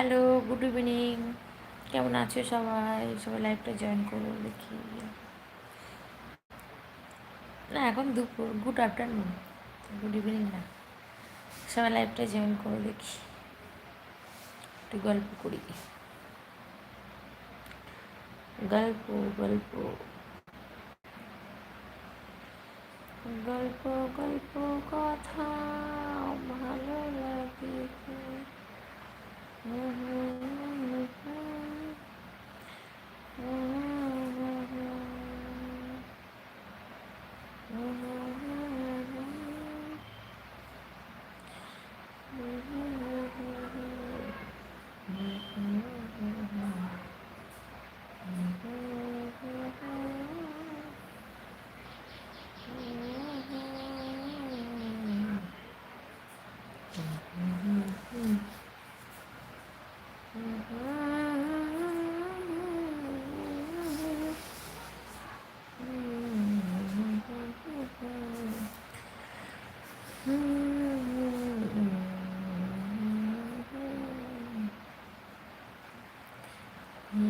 Hello good evening কেমন আছো সবাই? সবাই লাইভটা জয়েন করো দেখি। না, এখন দুপুর গুড আফটারনুন গুড ইভিনিং না। সবাই লাইভটা জয়েন করো দেখি। একটু গল্প করি। গল্প গল্প। গল্প গল্প, কথা।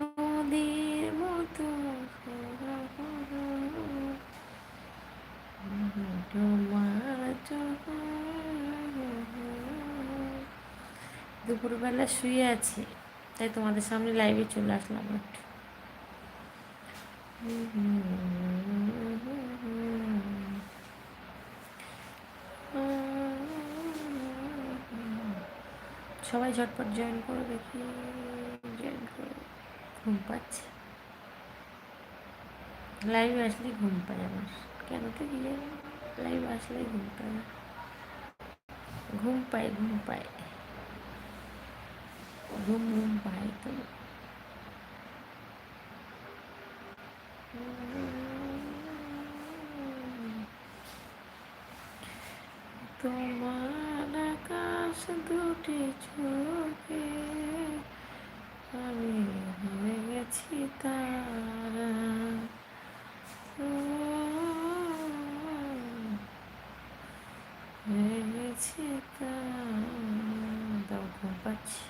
নদীর মতো দুপুরবেলা শুয়ে আছি তাই তোমাদের সামনে লাইভে চলে আসলাম একটু। সবাই ঝটপট জয়েন করো, দেখি জয়েন করো। ঘুম পাচ্ছে। লাইভ আসলে ঘুম পায় আমার। কেন তো কি জানি? লাইভ আসলে ঘুম পায় ঘুম পায় ঘুম পায়। ঘুম ঘুম পায় তো। তোমার আকাশ দুটি চোখে। আমি হয়ে গেছি তারা হয়ে গেছি তাও ঘুম পাচ্ছি।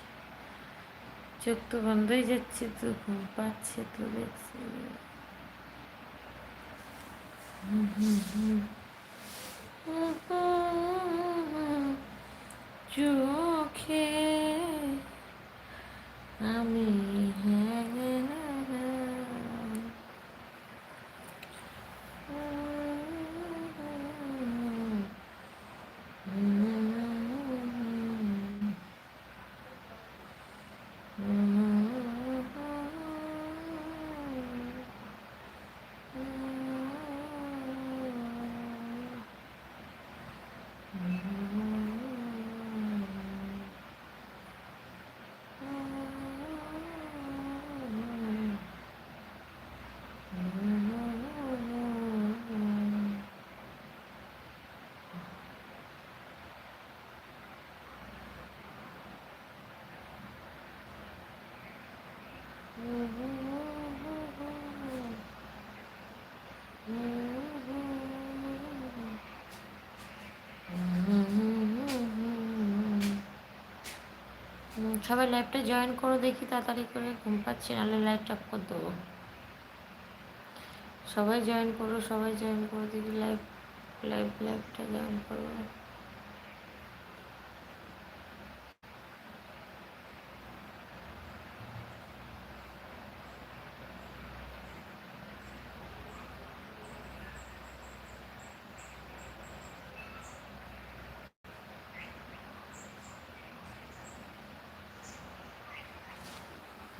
চোখ তো বন্ধ হয়ে যাচ্ছে তো, ঘুম পাচ্ছে তো দেখছি। হুম হুম হুম। চোখে আমি সবাই লাইভটা জয়েন করো, দেখি তাড়াতাড়ি করে ঘুম পাচ্ছি, নাহলে লাইভটা করে দেবো। সবাই জয়েন করো, সবাই জয়েন করো দেখি লাইভ লাইভ লাইভটা জয়েন করো।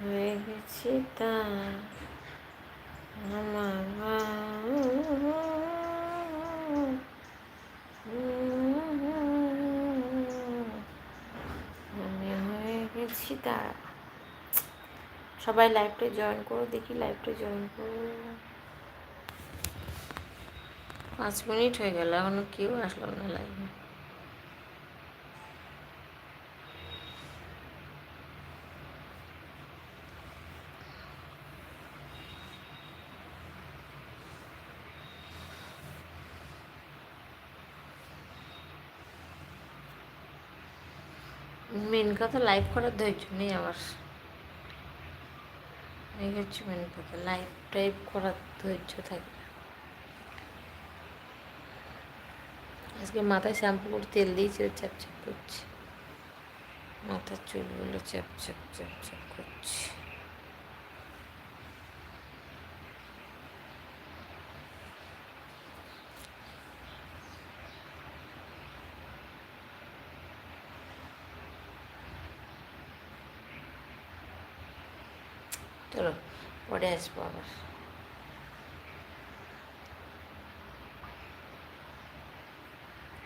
হয়ে গেছি তা আমার আমি হয়ে গেছি সবাই লাইভটা জয়েন করো, দেখি লাইভটা জয়েন করো। পাঁচ মিনিট হয়ে গেল, এখনও কেউ আসলাম না লাইভে মেন কথা লাইভ করার ধৈর্য নেই আমার। এই হচ্ছে মেন কথা লাইভ টাইপ করার ধৈর্য থাকে আজকে মাথায় শ্যাম্পু করে তেল দিয়েছি চ্যাপ চ্যাপ করছে। মাথার চুলগুলো চ্যাপচ্যাপ চ্যাপচ্যাপ করছি চ্যাপ করছে। চলো পরে আসব আবার।